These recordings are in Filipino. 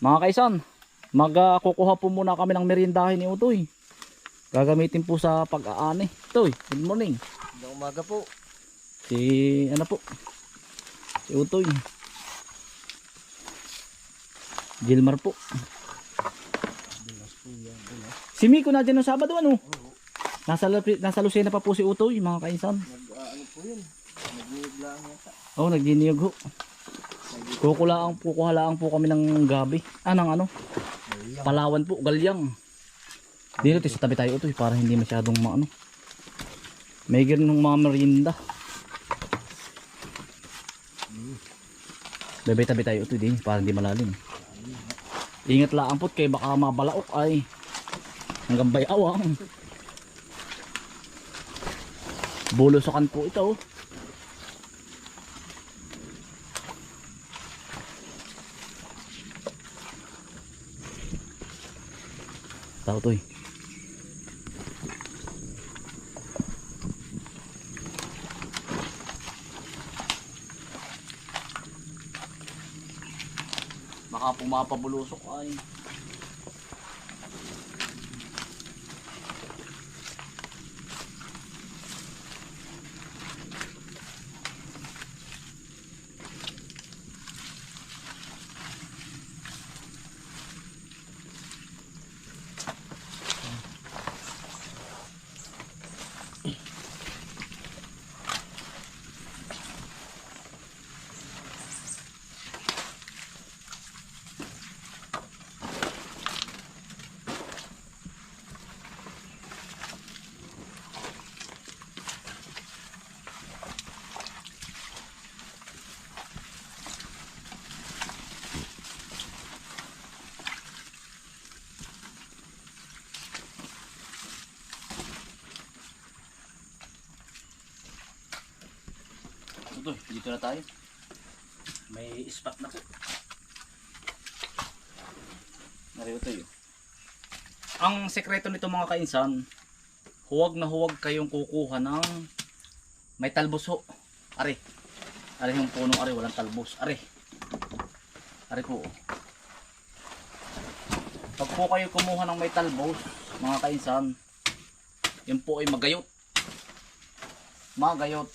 Mga kaisan, magkukuha po muna kami ng merindahin ni Utoy. Gagamitin po sa pag-aani. Utoy, good morning. Magandang umaga po. Si ano po? Si Utoy. Gilmar po. Si Miko na dyan ng Sabado ano? Nasa, nasa Lucena pa po si Utoy, mga kaisan. Nag, ano po yun? Nagniiglaan yata. Oh, nagdiniyog ho. Kukulaang kukuhalaan po kami ng gabi. Ah, ng ano? Palawan po, galyang. Dito tayo sa tabi tayo Utoy para hindi masyadong maano. May ganun ng mga merienda. Bebe tabi tayo Utoy din para hindi malalim. Ingat lang po kay baka mabalaok ay hanggang bayawang. Bulusokan po ito. oh. Tao to eh. Baka pumapabulusok ay. Ito, dito na tayo. May spot na po. Narito tayo. Ang sekreto nito mga kainsan, huwag na huwag kayong kukuha ng may talbos ho. Are. Are yung punong are, walang talbos. Are. Are po. Pag po kayo kumuha ng may talbos, mga kainsan, yun po ay magayot. Magayot.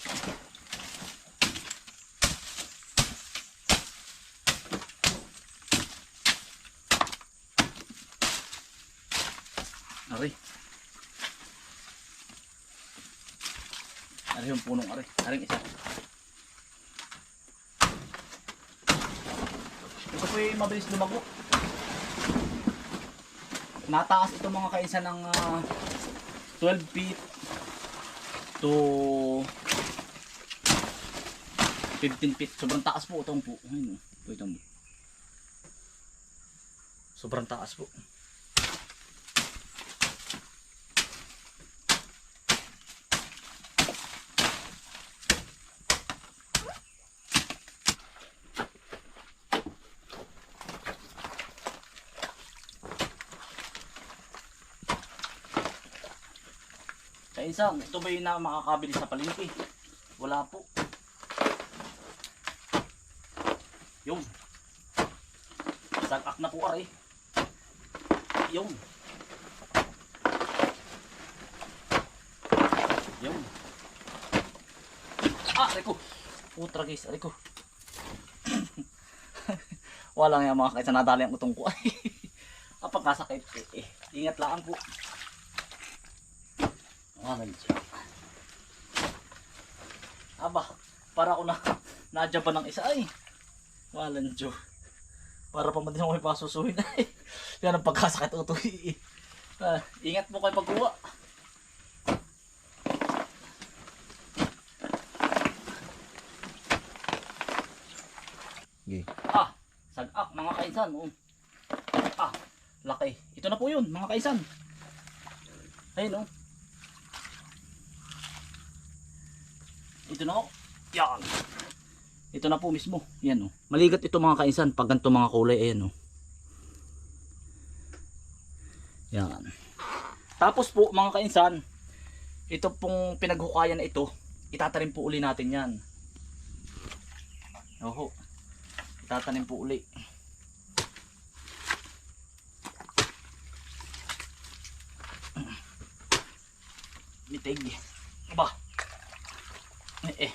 Ari. Ari yung punong ari. Aring isa. Ito po yung mabilis lumago. Nataas ito mga kainsa ng ah, 12 feet to 15 feet. Sobrang taas po itong po. Ayun, oh. ito mo. Sobrang taas po. Kainsan, ito ba yung na makakabili sa palengke? Wala po. Yung. Sagak na po aray. Yung. Yung. Ah, aray ko. Putra guys, aray ko. Wala nga mga kainsan nadali ang utong ko. Kapag kasakit, eh, eh, ingat lang po. Ah, medyo. Aba, para ako na nadya pa ng isa ay. Walang Diyo. Para pa man din ako may pasusuhin ay. Yan ang pagkasakit utoy. Ah, ingat mo kayo pagkuha. Okay. Ah, sagak mga kaisan. Oh. Ah, laki. Ito na po yun mga kaisan. Ayun oh. Ito na o. Yan. Ito na po mismo. Yan o. Maligat ito mga kainsan pag ganito mga kulay. Ayan o. Yan. Tapos po mga kainsan, ito pong pinaghukayan na ito, itatanim po uli natin yan. Oho. Itatanim po uli. Nitig. Aba. Eh, eh.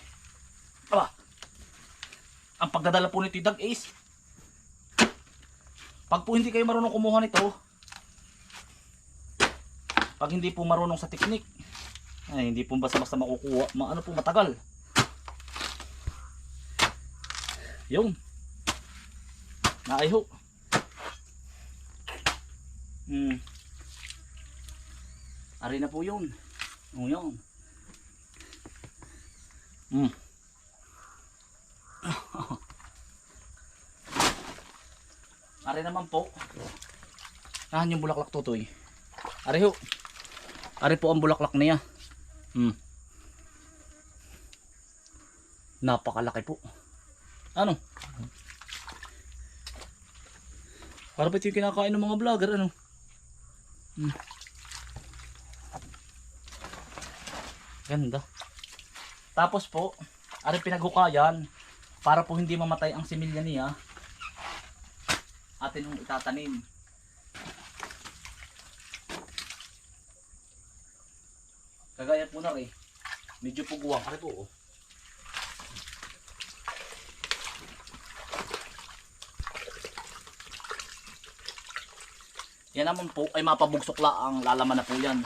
Aba. Ang pagdadala po nito dag ace. Pag po hindi kayo marunong kumuha nito, pag hindi po marunong sa teknik, ay hindi po basta-basta makukuha. Ma ano po matagal. Yung. Naayho. Hmm. Ari na po yun. O yun. Hmm. Ari naman po. Nahan yung bulaklak tutoy. Ari ho. Ari po ang bulaklak niya. Hmm. Napakalaki po. Ano? Para ito kinakain ng mga vlogger ano? Hmm. Ganda. Tapos po, ari pinaghukayan para po hindi mamatay ang similya niya. Atin yung itatanim. Kagaya po na rin. Medyo puguwang. Ari po oh. Yan naman po ay mapabugsok laang lalaman na po yan.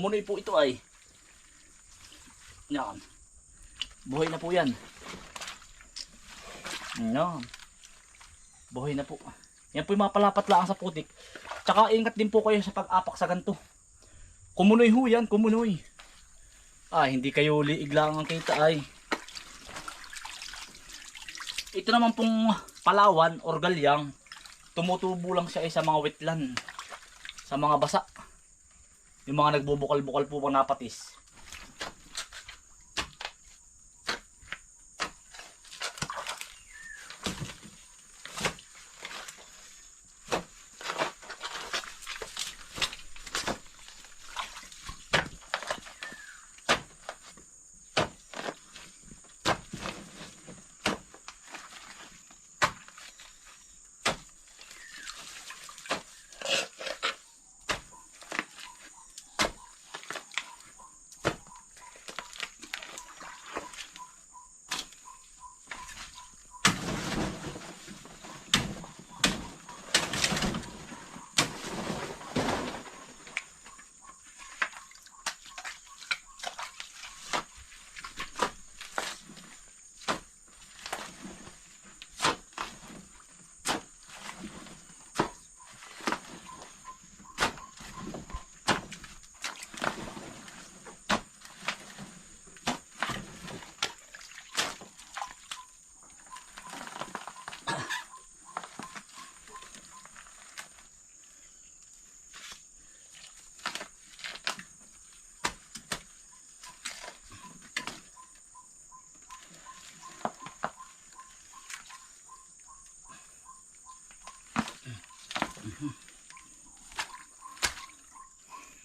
Kumunoy po ito ay yan. Buhay na po yan. Yan. Buhay na po. Yan po yung mga palapat lang sa putik. Tsaka ingat din po kayo sa pag-apak sa ganito. Kumunoy ho yan, kumunoy. Ah, hindi kayo liig lang ang kita ay. Ito naman pong palawan or galyang, tumutubo lang siya ay sa mga wetland. Sa mga basa. Yung mga nagbubukal-bukal po pang napatis.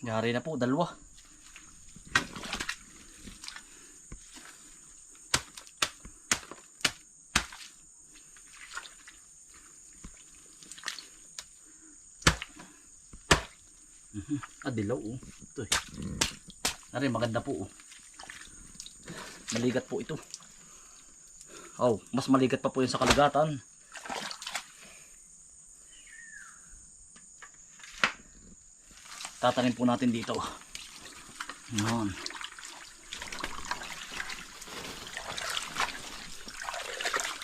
Yari na po, dalawa. Ah, dilaw oh. Ito eh. Ari, maganda po oh. Maligat po ito. Oh, mas maligat pa po yun sa kalagatan. Tatanim po natin dito. Yan.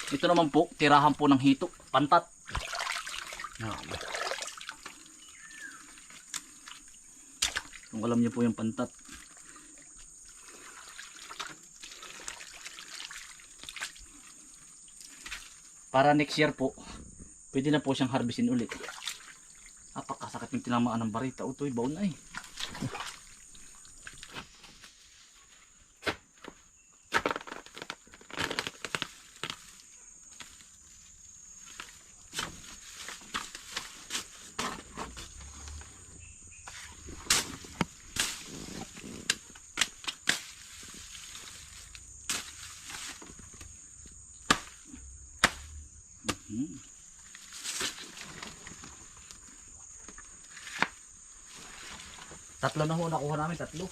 Ito naman po, tirahan po ng hito, pantat. Yan. Kung alam niyo po yung pantat. Para next year po, pwede na po siyang harvestin ulit. Napakasakit yung tinamaan ng barita. Utoy, baon na eh. Tatlo na ho nakuha namin, tatlo.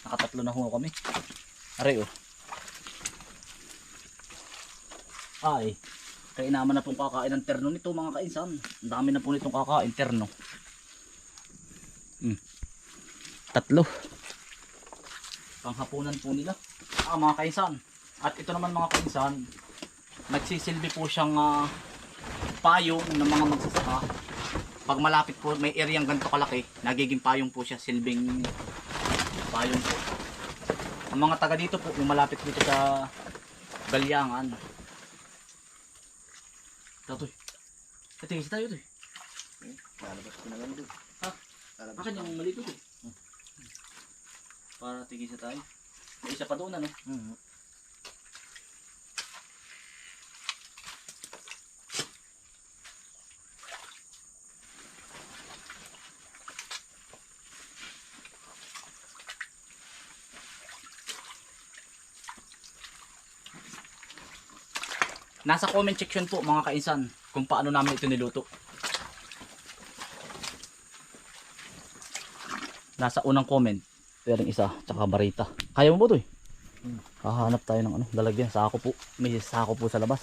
Nakatatlo na ho kami. Aray oh. Ay, kainaman na pong kakain ng terno nito mga kainsan. Ang dami na po nitong kakain terno. Hmm. Tatlo. Panghapunan po nila. Ah, mga kainsan. At ito naman mga kainsan, nagsisilbi po siyang ah, payong ng mga magsasaka. Pag malapit po, may areang ganito kalaki, nagiging payong po siya, silbing payong po. Ang mga taga dito po, yung malapit dito sa Galyangan. Ito, Toy. Ito, tingin tayo, Toy. Lalabas ko na lang doon. Ha? Lalabas Akin yung malito, Toy. Hmm. Para tingin tayo. May isa pa doon, ano? Mhm. Nasa comment section po mga kainsan kung paano namin ito niluto. Nasa unang comment, pero isa, tsaka barita. Kaya mo ba ito eh? Hmm. Hahanap tayo ng ano, lalagyan. Sako po. May sako po sa labas.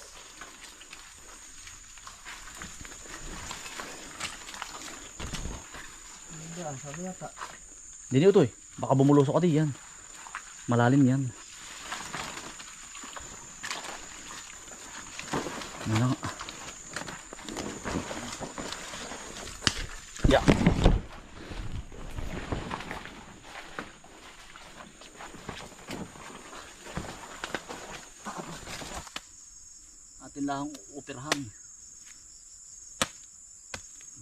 Hindi nyo ito eh. Baka bumulusok ka di yan. Malalim yan. Ano. Yeah. Atin lang upirahan.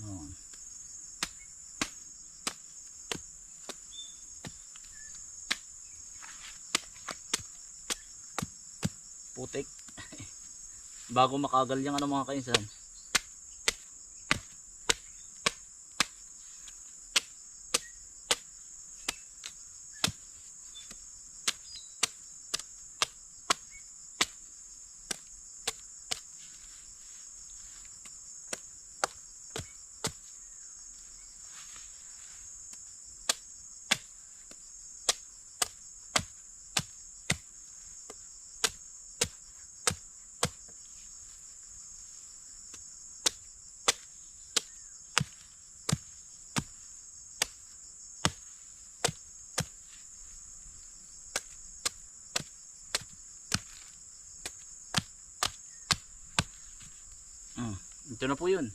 Ayan. putik bago makagal yung ano mga kainsan ito na po yun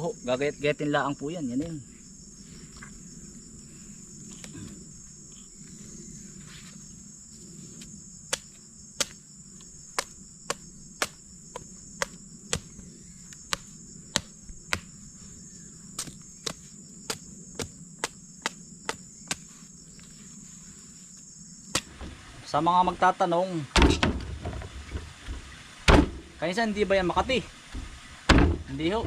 ito ho gagayat-gayatin laang po yan yan yun. Sa mga magtatanong kanisa hindi ba yan Makati? Hindi ho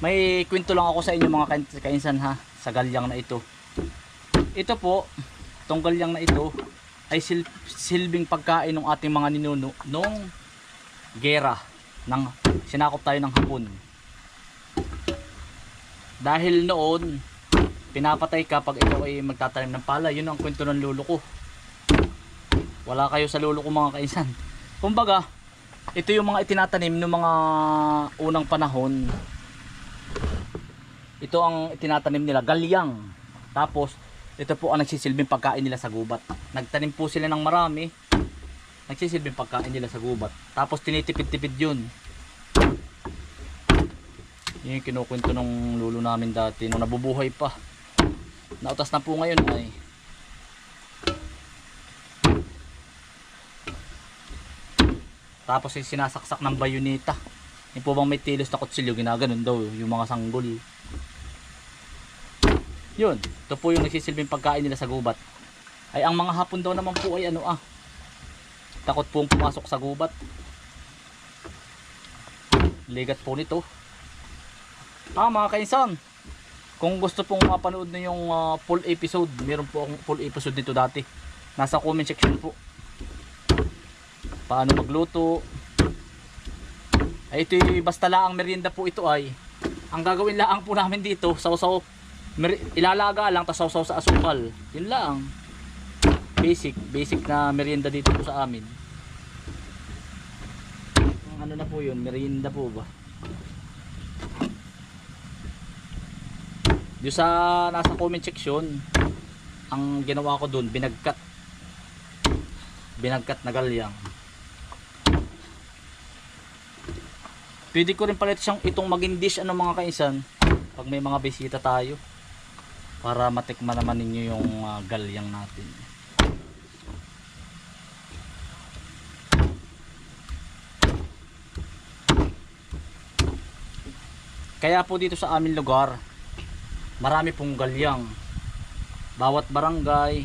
May kwento lang ako sa inyo mga kain- kainsan ha sa galyang na ito. Ito po, itong galyang na ito ay sil- silbing pagkain ng ating mga ninuno nung gera ng sinakop tayo ng hapon. Dahil noon, pinapatay ka pag ikaw ay magtatanim ng pala. Yun ang kwento ng lolo ko. Wala kayo sa lolo ko mga kainsan. Kumbaga, ito yung mga itinatanim ng mga unang panahon. Ito ang itinatanim nila, galyang. Tapos, ito po ang nagsisilbing pagkain nila sa gubat. Nagtanim po sila ng marami. Nagsisilbing pagkain nila sa gubat. Tapos tinitipid-tipid yun. Yun yung kinukwento ng lulo namin dati nung nabubuhay pa. Nautas na po ngayon ay Tapos ay sinasaksak ng bayoneta. Yung po bang may tilos na kutsilyo, ginaganon daw yung mga sanggol. Yun, ito po yung nagsisilbing pagkain nila sa gubat. Ay ang mga hapon daw naman po ay ano ah. Takot pong pumasok sa gubat. Ligat po nito. Ah mga kainsan, kung gusto pong mapanood na yung ah, full episode, meron po akong full episode dito dati. Nasa comment section po paano magluto ay ito basta laang merienda po ito ay ang gagawin laang po namin dito sausaw ilalaga lang tas sausaw sa asukal. Yun lang. Basic basic na merienda dito po sa amin. Ano na po yun merienda po ba? Yung sa nasa comment section ang ginawa ko dun binagkat. Binagkat na galyang. Pwede ko rin pala siyang itong maging dish ano mga kaisan pag may mga bisita tayo para matikman naman ninyo yung ah, galyang natin. Kaya po dito sa aming lugar marami pong galyang. Bawat barangay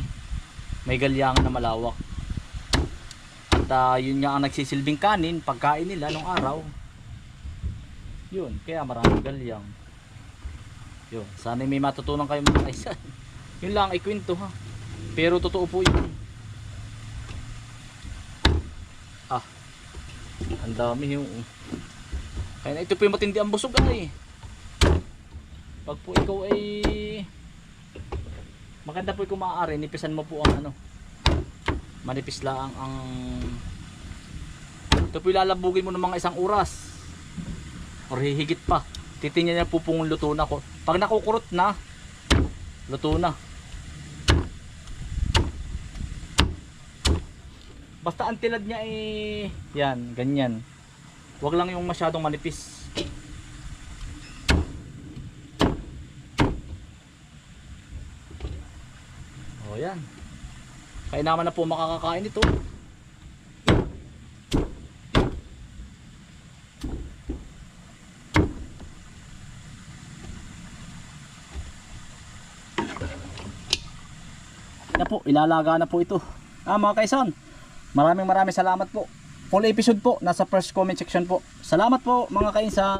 may galyang na malawak. At ah, yun nga ang nagsisilbing kanin pagkain nila nung araw. Yun, kaya maraming galyang. Yun, sana may matutunan kayo mga kaisan. Yun lang ang ikwento ha. Pero totoo po yun. Ah, ang dami yung... Kaya na ito po yung matindi ang busog ay. Pag po ikaw ay... Maganda po kung maaari, nipisan mo po ang ano. Manipis lang ang... Ito po ilalabugin mo ng mga isang oras or hihigit pa titingnan niya po kung luto na ko pag nakukurot na luto na. Basta ang tilad niya eh yan ganyan. Wag lang yung masyadong manipis. O yan. Kaya naman na po makakakain ito na po, ilalaga na po ito. Ah, mga kaisan, maraming maraming salamat po. Full episode po, nasa first comment section po. Salamat po, mga kaisan.